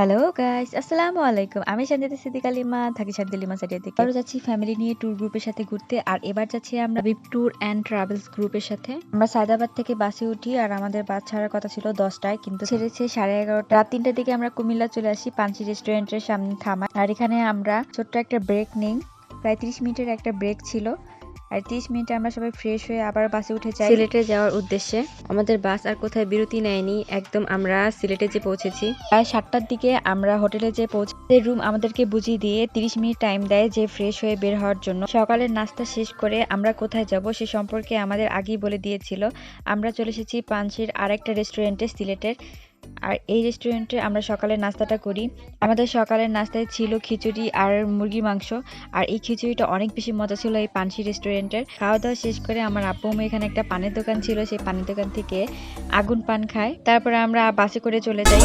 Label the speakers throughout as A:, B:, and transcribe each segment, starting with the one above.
A: Hello guys আসসালামু আলাইকুম আমি সঞ্জিতা সিদ্দিক আলিমা থাকি শান্তিলিমা সাইডিয়া থেকে আরও যাচ্ছি ফ্যামিলি নিয়ে ট্যুর গ্রুপের সাথে ঘুরতে। আর এবার যাচ্ছি আমরা বিপ ট্যুর অ্যান্ড ট্রাভেলস গ্রুপের সাথে। আমরা সায়দাবাদ থেকে বাসে উঠি, আর আমাদের বাস ছাড়ার কথা ছিল দশটায়, কিন্তু ছেড়েছে সাড়ে এগারোটা। রাত তিনটার দিকে আমরা কুমিল্লা চলে আসি পাঞ্চি রেস্টুরেন্টের সামনে থামাই আর এখানে আমরা ছোট্ট একটা ব্রেক নেই। প্রায় তিরিশ মিনিটের একটা ব্রেক ছিল। আর তিরিশ মিনিটে আমরা সবাই ফ্রেশ হয়ে আবার বাসে উঠে যাই।
B: সিলেটে যাওয়ার উদ্দেশ্যে আমাদের বাস আর কোথায় বিরতি নেয়নি একদম আমরা সিলেটে যে পৌঁছেছি।
A: প্রায় সাতটার দিকে আমরা হোটেলে যে পৌঁছে রুম আমাদেরকে বুঝিয়ে দিয়ে তিরিশ মিনিট টাইম দেয় যে ফ্রেশ হয়ে বের হওয়ার জন্য। সকালের নাস্তা শেষ করে আমরা কোথায় যাব সে সম্পর্কে আমাদের আগেই বলে দিয়েছিল। আমরা চলে এসেছি পাঞ্চির আরেকটা রেস্টুরেন্টে সিলেটের। আর এই রেস্টুরেন্টে আমরা সকালের নাস্তাটা করি। আমাদের সকালের নাস্তায় ছিল খিচুড়ি আর মুরগি মাংস। আর এই খিচুড়িটা অনেক বেশি মজা ছিল এই পানসি রেস্টুরেন্টের খাওয়া দাওয়া শেষ করে আমার আম্মু এখানে একটা পানের দোকান ছিল, সেই পানের দোকান থেকে আগুন পান খায়। তারপরে আমরা বাসে করে চলে যাই।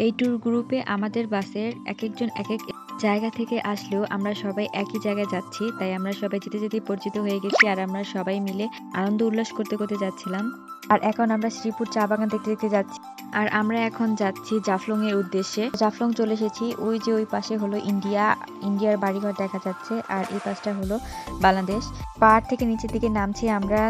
A: এই ট্যুর গ্রুপে আমাদের বাসের এক একজন এক এক জায়গা থেকে আসলেও আমরা সবাই একই জায়গায় যাচ্ছি, তাই আমরা সবাই যেতে যেতে পরিচিত হয়ে গেছি আর আমরা সবাই মিলে আনন্দ উল্লাস করতে করতে যাচ্ছিলাম। আর এখন আমরা শ্রীপুর চা বাগান দেখতে দেখতে যাচ্ছি। আর আমরা এখন যাচ্ছি জাফলং এর উদ্দেশ্যে। জাফলং চলে এসেছি, ওই যে ওই পাশে হলো ইন্ডিয়া, ইন্ডিয়ার বাড়িঘর দেখা যাচ্ছে। আর এই পাশটা হলো বাংলাদেশ। পাহাড় থেকে নিচের দিকে নামছি আমরা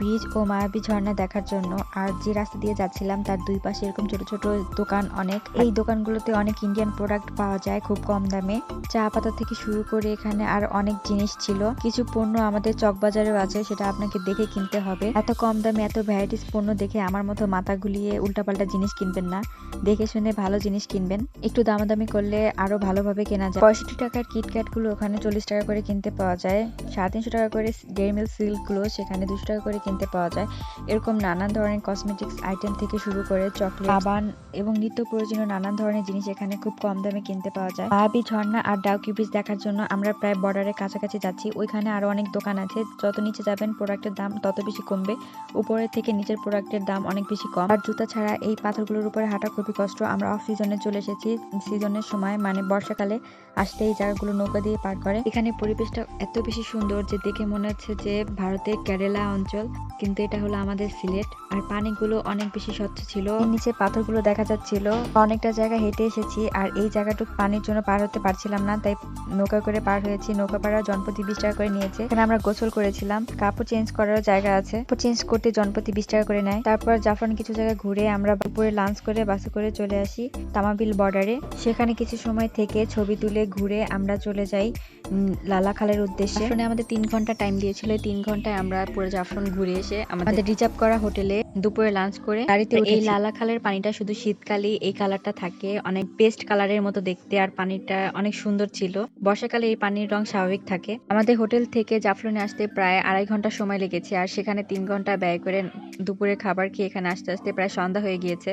A: বীজ ও মায়াবী ঝর্ণা দেখার জন্য। আর যে রাস্তা দিয়ে যাচ্ছিলাম তার দুই পাশে এরকম ছোট ছোট দোকান অনেক। এই দোকানগুলোতে অনেক ইন্ডিয়ান প্রোডাক্ট পাওয়া যায়, খুব কম দামে। চা পাতা থেকে শুরু করে এখানে আর অনেক জিনিস ছিল। কিছু পণ্য আমাদের চকবাজারেও আছে, সেটা আপনাকে দেখে কিনতে হবে। এত কম দামে এত ভ্যারাইটিস পণ্য দেখে আমার মতো মাথা গুলিয়ে উল্টাপাল্টা জিনিস কিনবেন না। দেখে শুনে ভালো জিনিস কিনবেন। একটু দামাদামি করলে আরও ভালোভাবে কেনা যায়। পঁয়ষট্টি টাকার কিটক্যাটগুলো ওখানে চল্লিশ টাকা করে কিনতে পাওয়া যায়। সাড়ে তিনশো টাকা করে ডেয়ারি মিল্ক সিল্কগুলো সেখানে দুশো টাকা করে কিনতে পাওয়া যায়। এরকম নানান ধরনের কসমেটিক্স আইটেম থেকে শুরু করে চকলেট সাবান এবং নিত্য প্রয়োজনীয় নানান ধরনের জিনিস এখানে খুব কম দামে কিনতে পাওয়া যায়। মায়াবী ঝর্ণা আর ডাউকি ব্রিজ দেখার জন্য আমরা প্রায় বর্ডারের কাছাকাছি যাচ্ছি। ওইখানে আরও অনেক দোকান আছে। যত নিচে যাবেন প্রোডাক্টের দাম তত বেশি কমবে। উপরের থেকে নিচের প্রোডাক্টের দাম অনেক বেশি কম। আর জুতা ছাড়া এই পাথরগুলোর উপরে হাঁটা খুবই কষ্ট। আমরা অফ সিজনে চলে এসেছি। সিজনের সময় মানে বর্ষাকালে আসতে এই জায়গাগুলো নৌকা দিয়ে পার করে। এখানে পরিবেশটা এত বেশি সুন্দর যে দেখে মনে হচ্ছে যে ভারতের কেরালা অঞ্চল, কিন্তু এটা হলো আমাদের সিলেট। আর পানিগুলো অনেক বেশি স্বচ্ছ ছিল। নিচে পাথরগুলো দেখা যাচ্ছিল। অনেকটা জায়গা হেঁটে এসেছি। আর এই জায়গাটুকু পানির জন্য পার হতে পারছিলাম না, তাই নৌকা করে পার হয়েছি। নৌকা পাড়া জনপ্রতি বিশ টাকা করে নিয়েছে। এখানে আমরা গোসল করেছিলাম। কাপড় চেঞ্জ করার জায়গা আছে। চেঞ্জ করতে জনপতি বিশ টাকা করে নেয়। তারপর জাফরান কিছু জায়গায় ঘুরে আমরা দুপুরে লাঞ্চ করে বাসে করে চলে আসি তামাবিল বর্ডারে সেখানে কিছু সময় থেকে ছবি তুলে ঘুরে আমরা চলে যাই উম, লালাখালের উদ্দেশ্যে। জাফরানে আমাদের তিন ঘণ্টা টাইম দিয়েছিল। এই তিন ঘন্টায় আমরা পুরো জাফরান ঘুরে এসে আমাদের রিজার্ভ করা হোটেলে দুপুরে লাঞ্চ করে গাড়িতে এই লালাখালের পানিটা শুধু শীতকালে এই কালারটা থাকে। অনেক পেস্ট কালারের মতো দেখতে আর পানিটা অনেক সুন্দর ছিল। বর্ষাকালে এই পানির রং স্বাভাবিক থাকে। আমাদের হোটেল থেকে জাফলনে আসতে প্রায় আড়াই ঘণ্টা সময় লেগেছে আর সেখানে তিন ঘণ্টা ব্যয় করে দুপুরে খাবার খেয়ে এখানে আসতে আসতে প্রায় সন্ধ্যা হয়ে গিয়েছে।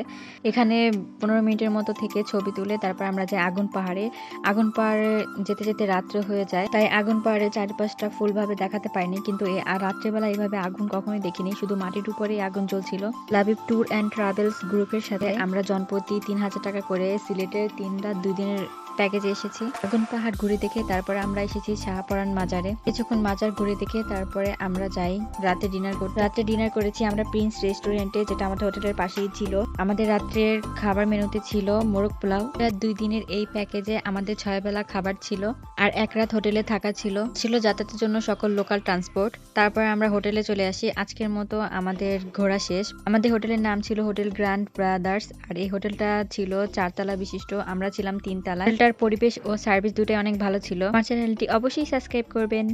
A: এখানে পনেরো মিনিটের মতো থেকে ছবি তুলে তারপর আমরা যাই আগুন পাহাড়ে। আগুন পাহাড়ে যেতে যেতে রাত্রে হয়ে যায়। তাই আগুন পাহাড়ে চারপাশটা ফুলভাবে দেখাতে পারিনি, কিন্তু এ আর রাত্রেবেলা এইভাবে আগুন কখনোই দেখিনি। শুধু মাটির উপরেই আগুন জ্বলছিল। লাবিব ট্যুর অ্যান্ড ট্রাভেলস গ্রুপের সাথে আমরা জনপ্রতি তিন হাজার টাকা করে সিলেটের তিন রাত দুই দিনের প্যাকেজে এসেছি। আগুন পাহাড় ঘুরে দেখে তারপরে আমরা এসেছি শাহপরান মাজারে। কিছুক্ষণ মাজার ঘুরে দেখে তারপরে আমরা যাই রাতে ডিনার করতে। রাতে ডিনার করেছি আমরা প্রিন্স রেস্টুরেন্টে যেটা আমাদের হোটেলের পাশেই ছিল। আমাদের রাত্রের খাবার মেনুতে ছিল মোরগ পোলাও। দুই দিনের এই প্যাকেজে আমাদের ছয় বেলা খাবার ছিল আর এক রাত হোটেলে থাকা ছিল। ছিল যাতায়াতের জন্য সকল লোকাল ট্রান্সপোর্ট তারপরে আমরা হোটেলে চলে আসি। আজকের মতো আমাদের ঘোরা শেষ। আমাদের হোটেলের নাম ছিল হোটেল গ্র্যান্ড ব্রাদার্স আর এই হোটেলটা ছিল চারতলা বিশিষ্ট। আমরা ছিলাম তিনতলা হোটেলটার পরিবেশ ও সার্ভিস দুটাই অনেক ভালো ছিল। আমার চ্যানেলটি অবশ্যই সাবস্ক্রাইব করবেন।